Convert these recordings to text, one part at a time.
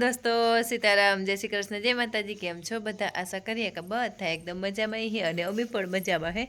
દોસ્તો, સીતારામ, જય શ્રી કૃષ્ણ, જય માતાજી, કેમ છો? બધા આશા કરીએ કે બધા એકદમ મજામાં હે અને અમે પણ મજામાં હે.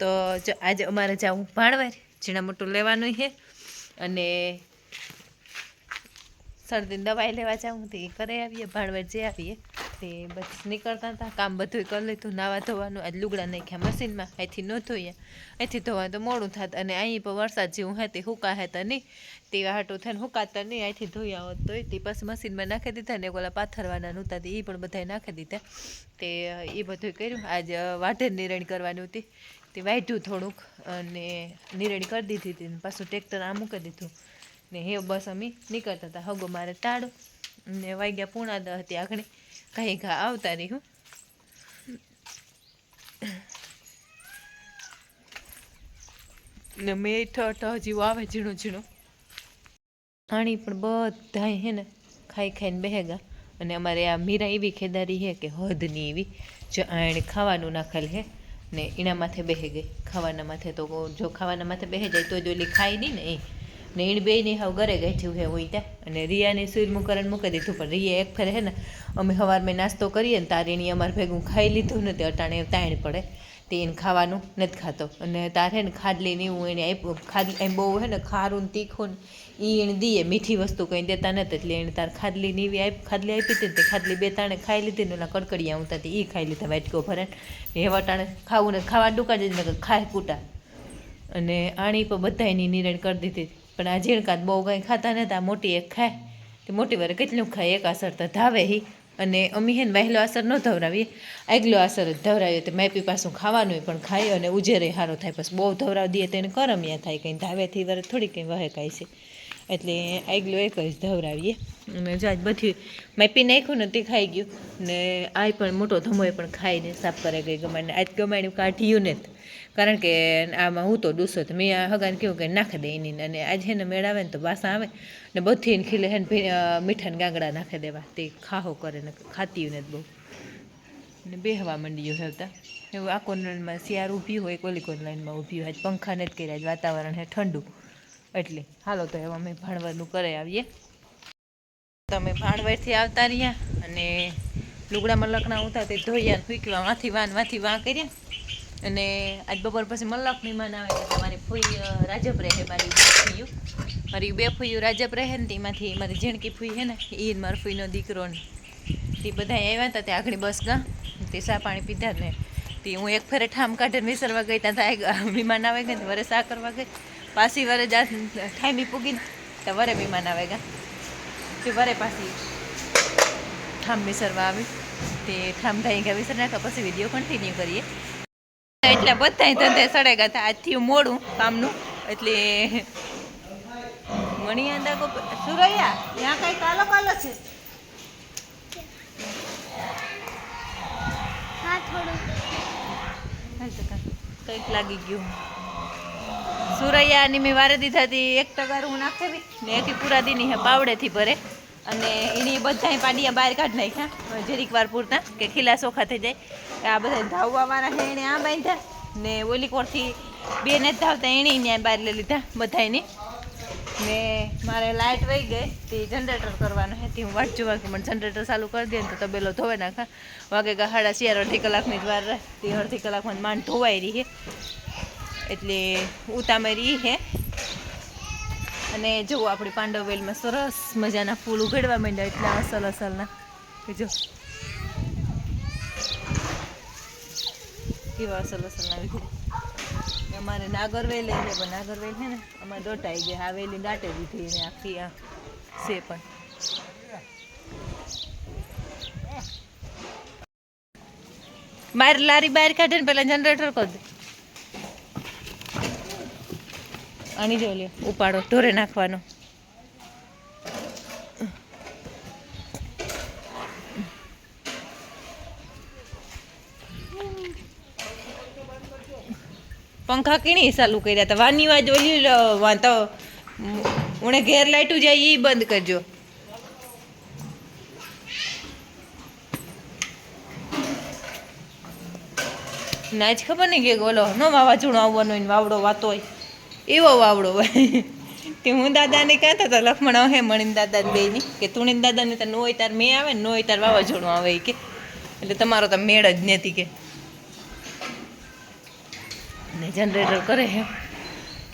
તો જો આજે અમારે જવું ભાણવાર, ઝીણા મોટું લેવાનું છે અને શરદીની દવાઈ લેવા જાઉં તે કરે આવીએ, ભાણવાર જે આવીએ. તે બસ નીકળતા હતા. કામ બધું કરી લીધું. નાવા ધોવાનું, આજ લુગડા નાખ્યા મશીનમાં. અહીંથી ન ધોઈએ. અહીંથી ધોવા તો મોડું થાત. અને અહીં પણ વરસાદ જેવું હે તે હુકા હતા નહીં તે હાટું થઈને હુકાતા નહીં. અહીંથી ધોઈ હોત તો તે પછી મશીનમાં નાખી દીધા ને ઓલા પાથરવાના નહોતા તે. એ પણ બધાએ નાખી દીધા. તે એ બધું કર્યું. આજ વાઢેર નિરણ કરવાની હતી. તે વાઢ્યું થોડુંક અને નિરણ કરી દીધી હતી પાછું ટ્રેક્ટર આ મૂકી દીધું. ને હે બસ અમે નીકળતા હતા. હગો મારે તાળો ને વાગ્યા પૂણા દહ હતી આગળ કાંઈ ઘા આવતા રહી હું. ને મીઠો ઠ જેવું આવે ઝીણું ઝીણું. આણી પણ બધાય હે ને ખાઈ ખાઈને બેહેગા. અને અમારે આ મીરા એવી ખેદારી હે કે હદની એવી જો આણ ખાવાનું નાખેલ હે ને એના માથે બેહે ગઈ. ખાવાના માથે તો જો ખાવાના માથે બેહે જાય તો જ ઓલી ખાઈ નહીં ને એ. ને બે બેયની હાવ ઘરે ગઈ હે હોય ત્યાં. અને રિયાને સુરમું કરીને મૂકી દીધું, પણ રિયા એક ફેર હે ને, અમે સવારમાં નાસ્તો કરીએ ને તારે એની અમારે ભેગું ખાઈ લીધું ને તે અટાણે તાણ પડે. તે એને ખાવાનું નથી ખાતો. અને તારે હે ને ખાડલી ને એવું એને આપ્યું. ખાડલી એમ બહુ હે ને ખારું તીખું ને એ એને દઈએ મીઠી વસ્તુ કંઈ દેતા નથી. એટલે એને તાર ખાડલી ને એવી આપ ખાડલી આપી હતી ને તે ખાડલી બે તાણે ખાઈ લીધી ને ઓલા કડકડિયા હતી એ ખાઈ લીધા વાટકો ભરે ને. એવા ખાવું ને ખાવા ડુકા જ ને ખાય કૂટા. અને આણી પણ બધા એની નિરણ કરી દીધી. પણ આ ઝીણકાત બહુ કંઈ ખાતા નહોતા. મોટી એક ખાય. તે મોટી વારે કેટલું ખાય? એક અસર તો ધાવે હી. અને અમી હે ને વહેલો અસર ન ધવરાવીએ. આગલો અસર જ ધવરાવીએ તો માપી પાછું ખાવાનું પણ ખાય અને ઉજેરે સારો થાય. પછી બહુ ધવરાવી દઈએ તો એને કરમિયા થાય. કંઈ ધાવેથી વરે થોડી કંઈ વહે કાંઈ છે. એટલે આગલો એક જ ધવરાવીએ. અને જો આજ બધી મેપી નાખ્યું ને તે ખાઈ ગયું. ને આ પણ મોટો ધમોએ પણ ખાઈને સાફ કરે ગઈ ગમાડીને. આજ ગમાડ્યું કાઢ્યું ને કારણ કે આમાં હું તો ડૂસો તો મેં હગાને કહ્યું કે નાખી દે એની અને આજે એને ને મેળ આવે ને તો વાસા આવે ને બધી ખીલે હે મીઠાને ગાંગડા નાખી દેવા. તે ખાહો કરે ને ખાતી ને બહુ. ને બેહવા માંડ્યું હેવતા એવું આ કોર્નરમાં શિયાર ઊભી હોય કોલી કોલ લાઈનમાં ઊભી હોય, આજ પંખા નથી કર્યા વાતાવરણ હે ઠંડુ. એટલે હાલો તો હવે અમે ભાણવરનું કરે આવીએ. તમે ભાણવરથી આવતા રહ્યા અને લુગડામાં લકણા ઉતા તે ધોયા ફૂંકવા વાંથી વાન, વાંથી વાં કર્યા. અને આજ બપોર પછી મલ્લક મહેમાન આવે એટલે મારી ફૂઈ રાજપ રહે મારી બે ફૂઈયું મારી બે ફૂયું રાજપ રહે ને તેમાંથી મારી ઝીણકી ફૂઈ છે ને એ મારા ફૂઈનો દીકરો ને. તે બધા આવ્યા હતા તે આગળ બસ ગા. તે સા પાણી પીધા ને તે હું એક ફેરે ઠામ કાઢીને વિસરવા ગઈ ત્યાં મહેમાન આવે ગયા વરે સા કરવા ગઈ. પાછી વરે જા ઠાઈમી પૂગીને તો વરે મહેમાન આવે ગયા તે વરે પાછી ઠામ વિસરવા આવી. તે ઠામ થઈ ગયા વિસર નાખ્યા, પછી વીડિયો કન્ટિન્યુ કરીએ. એટલે બધા ધંધે સડે ગયા હતા આજથી મોડું કામનું. એટલે મણી કો સુરૈયા ત્યાં કઈ કાલો કાલો છે? કંઈક લાગી ગયું. સુરૈયાની મેં વારે દીધા હતી એક ટકાર હું નાખેલી. ને એક પૂરા દીની હે પાવડેથી ભરે. અને એની બધા પાડિયા બહાર કાઢી નાખ્યા. જરીક વાર પૂરતા કે ખીલા સોખા થઈ જાય. આ બધા ધાવવા વાળા છે એને આ બાંધ્યા ને ઓલી બે ને ધાવતા, એણે ત્યાં બહાર લઈ લીધા બધાની ને મારે લાઇટ વહી ગઈ, તે જનરેટર કરવાનું છે. તે હું વાટ જોવા કે મને જનરેટર ચાલુ કરી દે તો તબેલો ધોવાઈ નાખા. વાગે ગા સાડા ચાર અડધી કલાકની જ વાર રહે. તે અડધી કલાકમાં માંડ ધોવાઈ રહી છે. એટલે ઉતામેરી હે અને જો આપણી પાંડવવેલમાં સરસ મજાના ફૂલ ઉઘડવા માંડ્યા, એટલા અસલ અસલના. જો કેવા અસલના ઉઘડે અમારે નાગરવેલ છે, પણ નાગરવેલ છે ને, અમારે દોટાઈ ગયા. આ વેલી દાટે દીધી ને આખી આ છે પણ. મારે લારી બહાર કાઢે ને પેલા જનરેટર કરી દે. આની જો ઉપાડો, ઢોરે નાખવાનો. પંખા કીણી ચાલુ કર્યા હતા? વાની વાજ ઓલી વાંધો ઉણે ઘેર લાઈટું જાય એ બંધ કરજો. ના જ ખબર નહીં કે ઓલો નો વાવાઝોડું આવવાનો હોય વાવડો વાતો હોય. એવો વાવડો હોય. તે હું દાદાને કહેતા હતા, લખમણ હે મણીને દાદા બેની કે તુણીન દાદાને તો નો હોય તાર મેં આવે ને નો હોય તાર વાવાઝોડું આવે કે. એટલે તમારો તો મેળ જ નથી કે. ને જનરેટર કરે. હે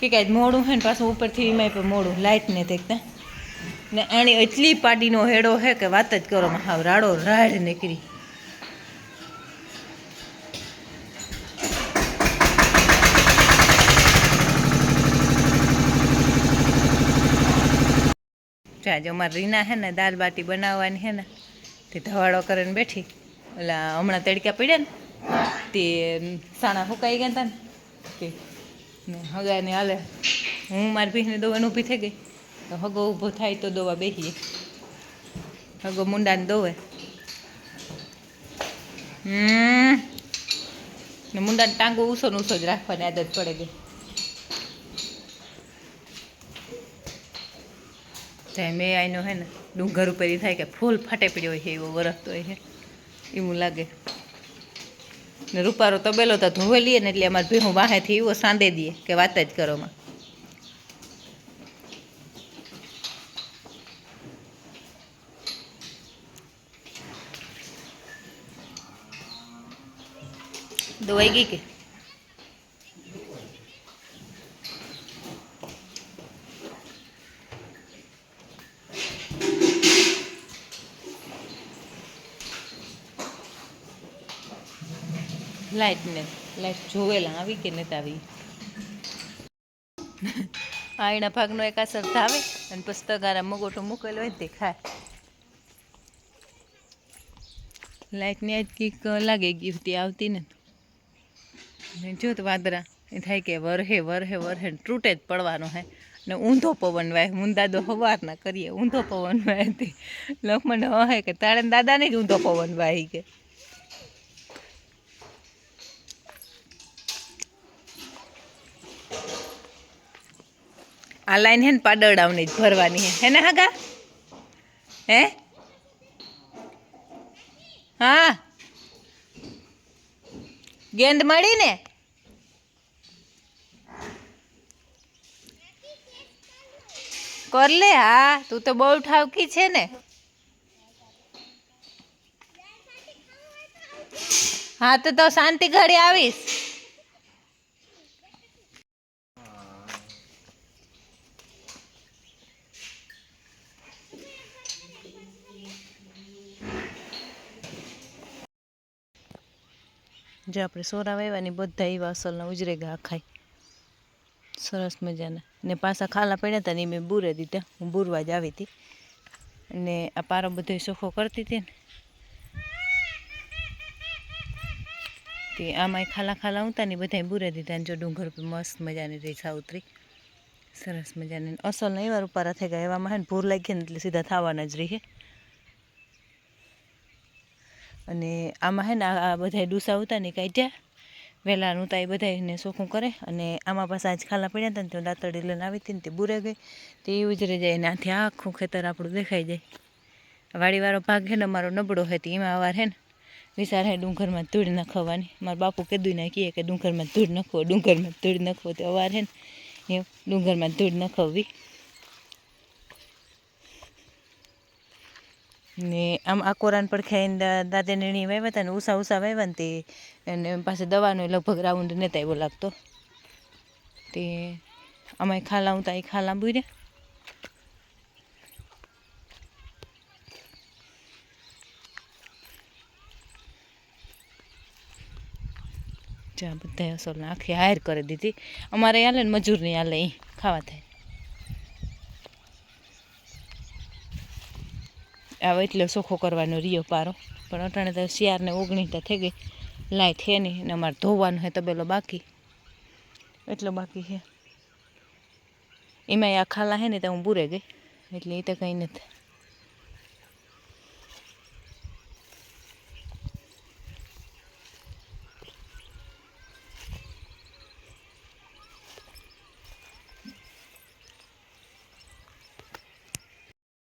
કે કાંઈ મોડું હે ને પાછું ઉપરથી એમાંય પણ મોડું લાઇટને દેખતા ને આણી એટલી પાટીનો હેડો હે કે વાત જ કરો હાવ રાડો રાડ નીકળી. જો મારી રીના છે ને દાળ બાટી બનાવવાની છે ને, તે ધવાડો કરીને બેઠી. ઓલા હમણાં તડકા પડ્યા ને, તે સાણા સુકાઈ ગયા હતા ને. તે ને હગાને હાલે. હું મારી ભીને દોવાને ઊભી થઈ ગઈ. તો હગો ઊભો થાય તો દોવા બેસીએ હગો મુંડાને દોવે. હમ. ને મુંડાને ટાંગો ઊંસો ને ઊંસો જ રાખવાની આદત પડે ગઈ. ત્યાં મેં આઈનો હે ને ડુંગર ઉપર એ થાય કે ફૂલ ફાટે પડ્યો હોય એવો વરસતો હોય છે. એવું લાગે. ને રૂપારો તબેલો તો ધોવે લઈએ ને એટલે અમારે ભેહું વાહેથી એવો સાંદે દઈએ કે વાત જ કરો માં દવાઈ ગઈ કે? લાઈટ લાઇટ જોવેલા, આવી કે નથી આવી? આઈના ભાગનો એક અસર થાવે અને પછી મગોટો મૂકેલો હોય તે ખાય. લાઈટની આજ કંઈક લાગે ગીફતી આવતી ને જો તો વાદરા, એ થાય કે વરહે વરહે વરહે તૂટે જ પડવાનો હે. ને ઊંધો પવન વાય હું દાદો હવાર ના કરીએ, ઊંધો પવન વાય તે લખમણ હે કે તારે દાદાને જ ઊંધો પવન વાય કે. આ લાઈન હે ને પાડડાવની જ ભરવાની હે. ને હાગા? હે? હા. ગેંદ મળી ને? કર લે હા, તું તો બહુ ઠાવકી છે ને. હા, તો તો શાંતિ ઘડી આવીશ. જો આપણે સોરા વાવ્યાની બધા એવા અસલના ઉજરે ગયા ખાય સરસ મજાના. ને પાછા ખાલા પડ્યા હતા ને મેં બૂરે દીધા. હું બૂરવા જ આવી હતી. અને આ પારો બધો સોખો કરતી હતી ને. તે આમાં ખાલા ખાલા ઉતા ને બધા બૂરે દીધા ને જો ડુંગર પર મસ્ત મજાની રહી સાઉતરી સરસ મજાની. અસલના એવા રૂપારા થઈ ગયા એવામાં ભૂર લાગી ને એટલે સીધા થવાના જ રહી. અને આમાં હે ને આ બધા ડૂસા ઉતા ને કાઢ્યા. વહેલા ઉતા એ બધાને સોખું કરે. અને આમાં પાછા આજ ખાલા પડ્યા હતા ને તો દાંતડી લઈને આવી હતી ને તે બુરે ગઈ. તે ઉજરે જાય ને આથી આખું ખેતર આપણું દેખાઈ જાય. વાડીવાળો ભાગ છે ને અમારો નબળો હોય તે એમાં અવાર હે ને. વિચાર હે ડુંગરમાં ધૂળ નાખવાની. મારા બાપુ કીધું ને કહે કે ડુંગરમાં ધૂળ નાખવો, ડુંગરમાં ધૂળ નાખવો તો અવાર હે ને. એ ડુંગરમાં ધૂળ નાખવી ને આમ આ કોરાન પર ખાઈને દાદા નીણી વાવ્યા હતા ને ઉષા ઉષા વાવ્યા ને તે, અને પાસે દવાનો લગભગ રાઉન્ડ નહોતા એવો લાગતો. તે આમાં ખાલા હું એ ખાલા બુર્યા. ચા બધા અસલ આખી હાયર કરી દીધી. અમારે હાલે ને મજૂર નહીં હાલે ખાવા થાય. આવે એટલે સોખો કરવાનો રિયો પારો. પણ અટાણે તો શિયાળને ઓગણીતા થઈ ગઈ. લાઈટ છે નહીં અને અમારે ધોવાનું હે તબેલો બાકી. એટલો બાકી છે. એમાં આ ખાલા હે ને તો હું બુરે ગઈ. એટલે એ તો કંઈ નથી.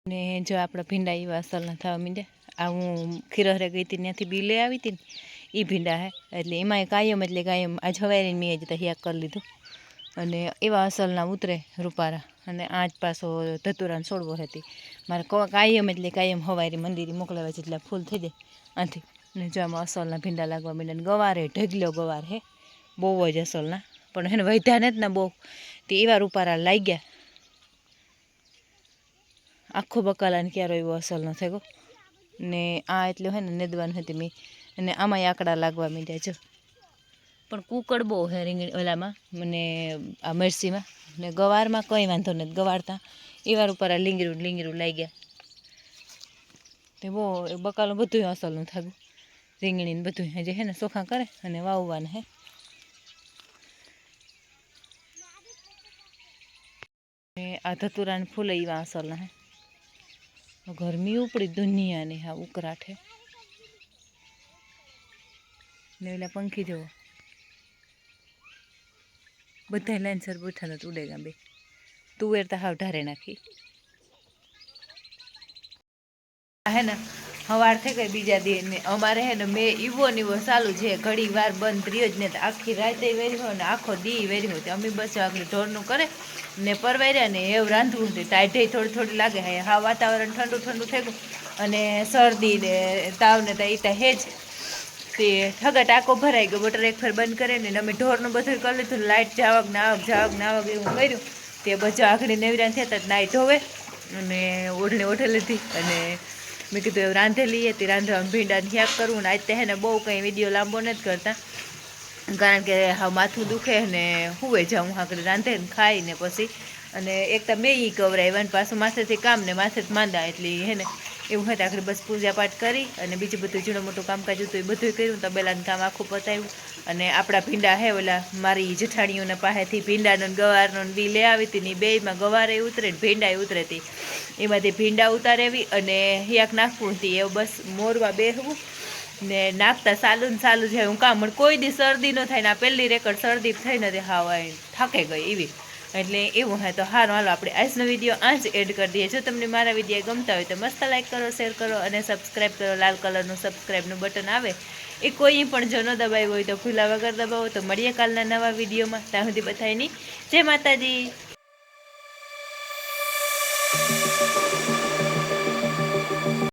ને જો આપણા ભીંડા એવા અસલના થવા મીંડે આ હું ખીરહરે ગઈ હતી ત્યાંથી બી લઈ આવી હતી ને એ ભીંડા હે. એટલે એમાંય કાયમ એટલે કાયમ આજ હવારીને મેં જ તૈયાર કરી લીધું. અને એવા અસલના ઉતરે રૂપારા. અને આજ પાછો ધતુરાને છોડવો હતી. મારે કાયમ એટલે કાયમ હવારી મંદિરે છે એટલે ફૂલ થઈ જાય આથી. ને જો આમાં અસલના ભીંડા લાગવા માંડ્યા ગવારે ઢગલો ગવાર હે. બહુ જ અસલના. પણ એને વધ્યા નથી ને બહુ. તે એવા રૂપારા લાગ્યા આખો બકાલાને ક્યારો એવો અસલ ન થયો ને આ એટલે હોય ને નેદવાનું હતી મેં. અને આમાંય આંકડા લાગવા માંડ્યા જો પણ કુકડ બહુ હે રીંગણી ઓલામાં. મને આ મરસીમાં. ને ગવારમાં કંઈ વાંધો નથી. ગવારતા. વાર ઉપર આ લીંગરું લીંગરું લાગ્યા તે બહુ એ બકાલું બધું અસલનું થાગું રીંગણીને બધું જે હે ને ચોખા કરે અને વાવવાના હે. આ ધતુરાને ફૂલ એવા અસલના હે. ગરમી ઉપડી દુનિયાની હા ઉકરાઠે. ને ઓલા પંખી જુઓ. બધા લાઈનસર બેઠા નથી ઉડેગા બે તુવેર તો હાવ ઢારે નાખી. હે ને હવાર થઈ ગઈ બીજા દી ને અમારે હે ને મેં ઈવો ને ઈવો ચાલુ છે. ઘડી વાર બંધ રહ્યો જ ને આખી રાતે વેર્યો ને આખો દી વેર્યું તો અમે બસ આગળ ઢોરનું કરે ને પરવાર્યા ને એવું રાંધવું હતું ટાઈટે થોડી થોડી લાગે. હા હા, વાતાવરણ ઠંડુ ઠંડુ થઈ ગયું. અને શરદી ને તાવ ને એ તો હે તે ઠગા ટાંકો ભરાઈ ગયો. મોટર એક ફેર બંધ કરે ને અમે ઢોરનું બધું કરી લીધું. લાઇટ જાવક નાવક જાવક નાવક એવું કર્યું. તે બધા આખડી નેવરા થયા હતા નાઈટ ધોવે અને ઓઢણી ઓઢી લીધી. અને મેં કીધું એવું રાંધેલી હતી રાંધવામાં ભીંડાને હેક કરવું ને આજ તે ને બહુ કંઈ વીડિયો લાંબો નથી કરતા. કારણ કે હા માથું દુખે ને હુવે જાઉં આગળ રાંધે ને ખાઈ ને પછી. અને એક તો મેં ઈ કવરાવ્યા ને પાછું માથેથી કામ ને માથે જ માંદા, એટલે હે ને એવું હતું આખરે બસ પૂજાપાઠ કરી અને બીજું બધું ઝીણું મોટું કામકાજ હતું એ બધું કર્યું તબેલાનું કામ આખું પતાવ્યું અને આપણા ભીંડા હે ઓલા મારી જેઠાણીઓના પાસેથી ભીંડાનો ગવારનો બી લઈ આવી હતી ને બેયમાં ગવારે ઉતરે ને ભીંડા ઉતરે હતી. એમાંથી ભીંડા ઉતારેવી અને હિયાક નાખવું હતી. એવું બસ મોરવા બેહવું ને નાખતા સાલું ને સાલું જાય હું કામ કોઈ દી શરદી ન થાય ને આ પહેલી રેકર્ડ શરદી થઈ નથી હા થાકે ગઈ એવી. એટલે એવું હોય તો હારું. હાલો, આપણે આજનો વીડિયો આ જ એડ કરી દઈએ. જો તમને મારા વીડિયો ગમતા હોય તો મસ્ત લાઈક કરો શેર કરો અને સબસ્ક્રાઈબ કરો. લાલ કલરનું સબસ્ક્રાઈબનું બટન આવે. એ કોઈ પણ જો ન દબાવ્યું હોય તો ભૂલા વગર દબાવો. તો મળીએ કાલના નવા વિડીયોમાં ત્યાં સુધી બધાની જય માતાજી.